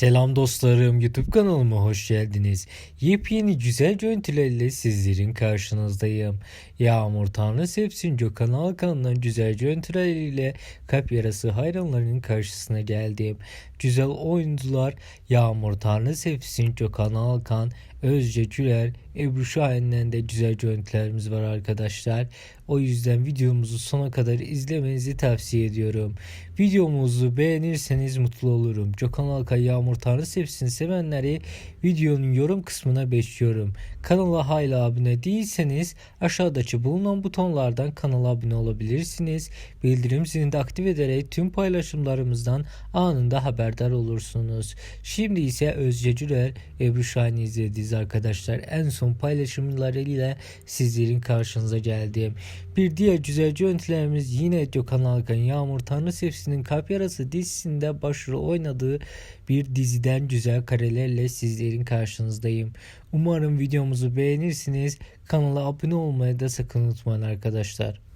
Selam dostlarım YouTube kanalıma hoş geldiniz. Yepyeni güzel görüntülerle sizlerin karşınızdayım. Yağmur Tanrı Sevsin Gökhan Alkan'dan güzel görüntüleriyle kalp yarası hayranlarının karşısına geldim. Güzel oyuncular Yağmur Tanrı Sevsin Gökhan Alkan, Özce Güler, Ebru Şahin'den de güzel görüntülerimiz var arkadaşlar. O yüzden videomuzu sona kadar izlemenizi tavsiye ediyorum. Videomuzu beğenirseniz mutlu olurum. Gökhan Alkan Yağmur Tanrı Sevsin sevenleri videonun yorum kısmına bekliyorum. Kanala hala abone değilseniz aşağıdaki bulunan butonlardan kanala abone olabilirsiniz. Bildirim zilini de aktif ederek tüm paylaşımlarımızdan anında haberdar olursunuz. Şimdi ise Özce Cürel, Ebru Şahin'i izlediğiniz arkadaşlar en son paylaşımlarıyla sizlerin karşınıza geldim. Bir diğer güzel görüntülerimiz yine Gökhan Alkan Yağmur Tanrı Sevsin'in Kalp Yarası dizisinde başrol oynadığı bir diziden güzel karelerle sizlerin karşınızdayım. Umarım videomuzu beğenirsiniz. Kanala abone olmayı da sakın unutmayın arkadaşlar.